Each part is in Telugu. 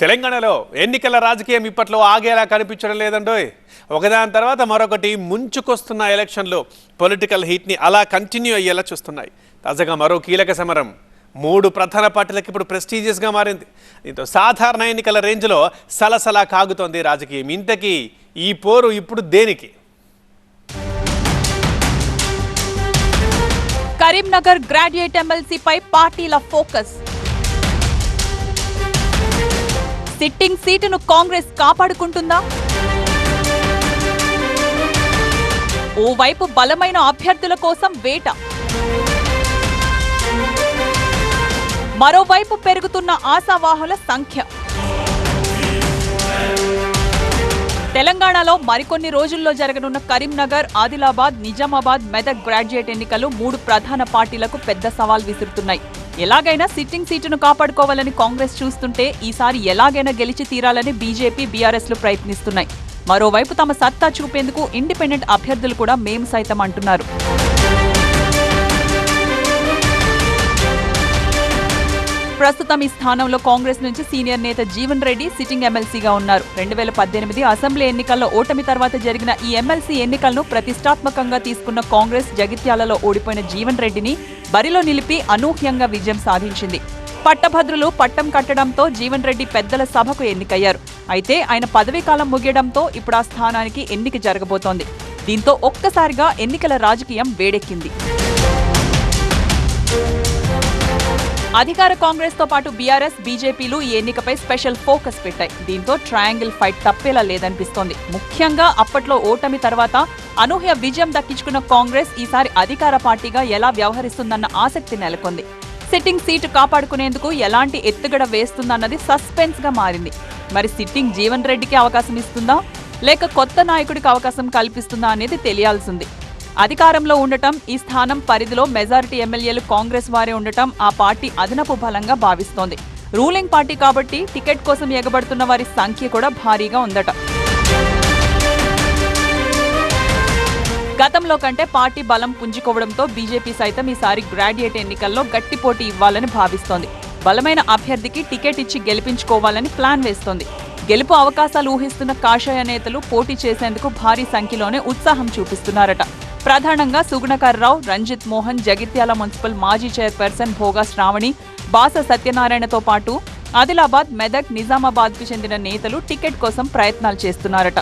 తెలంగాణలో ఎన్నికల రాజకీయం ఇప్పట్లో ఆగేలా కనిపించడం లేదండోయ్. ఒకదాని తర్వాత మరొకటి ముంచుకొస్తున్న ఎలక్షన్లు పొలిటికల్ హీట్ని అలా కంటిన్యూ అయ్యేలా చూస్తున్నాయి. తాజాగా మరో కీలక సమరం. మూడు ప్రధాన పార్టీలకు ఇప్పుడు ప్రెస్టీజియస్గా మారింది. దీంతో సాధారణ ఎన్నికల రేంజ్లో సలసలా కాగుతోంది రాజకీయం. ఇంతకీ ఈ పోరు ఇప్పుడు దేనికి? కరీంనగర్ గ్రాడ్యుయేట్ ఎమ్మెల్సీపై పార్టీల ఫోకస్. సిట్టింగ్ సీటును కాంగ్రెస్ కాపాడుకుంటుందా? ఓవైపు బలమైన అభ్యర్థుల కోసం వేట. మరోవైపు పెరుగుతున్న ఆశావాహుల సంఖ్య. తెలంగాణలో మరికొన్ని రోజుల్లో జరగనున్న కరీంనగర్ ఆదిలాబాద్ నిజామాబాద్ మెదక్ గ్రాడ్యుయేట్ ఎన్నికలు మూడు ప్రధాన పార్టీలకు పెద్ద సవాల్ విసురుతున్నాయి. ఎలాగైనా సిట్టింగ్ సీటును కాపాడుకోవాలని కాంగ్రెస్ చూస్తుంటే ఈసారి ఎలాగైనా గెలిచి తీరాలని బీజేపీ బీఆర్ఎస్లు ప్రయత్నిస్తున్నాయి. మరోవైపు తమ సత్తా చూపేందుకు ఇండిపెండెంట్ అభ్యర్థులు కూడా మేము సైతం అంటున్నారు. ప్రస్తుతం ఈ స్థానంలో కాంగ్రెస్ నుంచి సీనియర్ నేత జీవన్ రెడ్డి సిట్టింగ్ ఎమ్మెల్సీగా ఉన్నారు. రెండు వేల పద్దెనిమిది అసెంబ్లీ ఎన్నికల్లో ఓటమి తర్వాత జరిగిన ఈ ఎమ్మెల్సీ ఎన్నికలను ప్రతిష్టాత్మకంగా తీసుకున్న కాంగ్రెస్ జగిత్యాలలో ఓడిపోయిన జీవన్ రెడ్డిని బరిలో నిలిపి అనూహ్యంగా విజయం సాధించింది. పట్టభద్రులు పట్టం కట్టడంతో జీవన్ రెడ్డి పెద్దల సభకు ఎన్నికయ్యారు. అయితే ఆయన పదవీ కాలం ముగియడంతో ఇప్పుడు ఆ స్థానానికి ఎన్నిక జరగబోతోంది. దీంతో ఒక్కసారిగా ఎన్నికల రాజకీయం వేడెక్కింది. అధికార కాంగ్రెస్తో పాటు బీఆర్ఎస్ బీజేపీలు ఈ ఎన్నికపై స్పెషల్ ఫోకస్ పెట్టాయి. దీంతో ట్రయాంగిల్ ఫైట్ తప్పేలా లేదనిపిస్తోంది. ముఖ్యంగా అప్పట్లో ఓటమి తర్వాత అనూహ్య విజయం దక్కించుకున్న కాంగ్రెస్ ఈసారి అధికార పార్టీగా ఎలా వ్యవహరిస్తుందన్న ఆసక్తి నెలకొంది. సిట్టింగ్ సీటు కాపాడుకునేందుకు ఎలాంటి ఎత్తుగడ వేస్తుందన్నది సస్పెన్స్గా మారింది. మరి సిట్టింగ్ జీవన్ రెడ్డికి అవకాశం ఇస్తుందా? లేక కొత్త నాయకుడికి అవకాశం కల్పిస్తుందా అనేది తెలియాల్సింది అధికారంలో ఉండటం ఈ స్థానం పరిధిలో మెజారిటీ ఎమ్మెల్యేలు కాంగ్రెస్ వారే ఉండటం ఆ పార్టీ అదనపు బలంగా భావిస్తోంది. రూలింగ్ పార్టీ కాబట్టి టికెట్ కోసం ఎగబడుతున్న వారి సంఖ్య కూడా భారీగా ఉందట. గతంలో కంటే పార్టీ బలం పుంజుకోవడంతో బీజేపీ సైతం ఈసారి గ్రాడ్యుయేట్ ఎన్నికల్లో గట్టి పోటీ ఇవ్వాలని భావిస్తోంది. బలమైన అభ్యర్థికి టికెట్ ఇచ్చి గెలిపించుకోవాలని ప్లాన్ వేస్తోంది. గెలుపు అవకాశాలు ఊహిస్తున్న కాషాయ నేతలు పోటీ చేసేందుకు భారీ సంఖ్యలోనే ఉత్సాహం చూపిస్తున్నారట. ప్రధానంగా సుగుణకర్రావు రంజిత్ మోహన్ జగిత్యాల మున్సిపల్ మాజీ చైర్పర్సన్ భోగా శ్రావణి బాస సత్యనారాయణతో పాటు ఆదిలాబాద్ మెదక్ నిజామాబాద్కు చెందిన నేతలు టికెట్ కోసం ప్రయత్నాలు చేస్తున్నారట.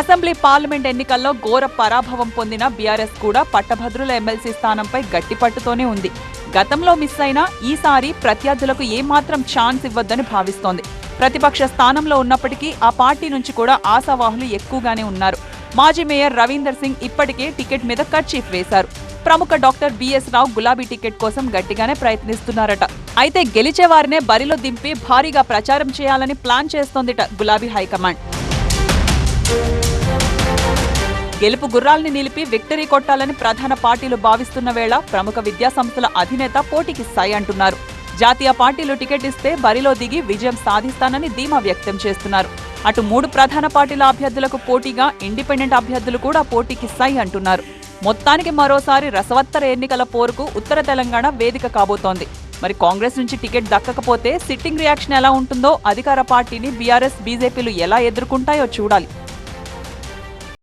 అసెంబ్లీ పార్లమెంట్ ఎన్నికల్లో ఘోర పరాభవం పొందిన బీఆర్ఎస్ కూడా పట్టభద్రుల ఎమ్మెల్సీ స్థానంపై గట్టిపట్టుతోనే ఉంది. గతంలో మిస్ అయినా ఈసారి ప్రత్యర్థులకు ఏమాత్రం ఛాన్స్ ఇవ్వద్దని భావిస్తోంది. ప్రతిపక్ష స్థానంలో ఉన్నప్పటికీ ఆ పార్టీ నుంచి కూడా ఆశావాహులు ఎక్కువగానే ఉన్నారు. మాజీ మేయర్ రవీందర్ సింగ్ ఇప్పటికే టికెట్ మీద కర్చీఫ్ వేశారు. ప్రముఖ డాక్టర్ బిఎస్ రావు గులాబీ టికెట్ కోసం గట్టిగానే ప్రయత్నిస్తున్నారట. అయితే గెలిచే వారినే బరిలో దింపి భారీగా ప్రచారం చేయాలని ప్లాన్ చేస్తోందిట గులాబీ హైకమాండ్. గెలుపు గుర్రాల్ని నిలిపి విక్టరీ కొట్టాలని ప్రధాన పార్టీలు భావిస్తున్న వేళ ప్రముఖ విద్యాసంస్థల అధినేత పోటీకి అంటున్నారు. జాతీయ పార్టీలు టికెట్ ఇస్తే బరిలో దిగి విజయం సాధిస్తానని ధీమా వ్యక్తం చేస్తున్నారు. అటు మూడు ప్రధాన పార్టీల అభ్యర్థులకు పోటీగా ఇండిపెండెంట్ అభ్యర్థులు కూడా పోటీకి సై అంటున్నారు. మొత్తానికి మరోసారి రసవత్తర ఎన్నికల పోరుకు ఉత్తర తెలంగాణ వేదిక కాబోతోంది. మరి కాంగ్రెస్ నుంచి టికెట్ దక్కకపోతే సిట్టింగ్ రియాక్షన్ ఎలా ఉంటుందో అధికార పార్టీని బీఆర్ఎస్ బీజేపీలు ఎలా ఎదుర్కొంటాయో చూడాలి.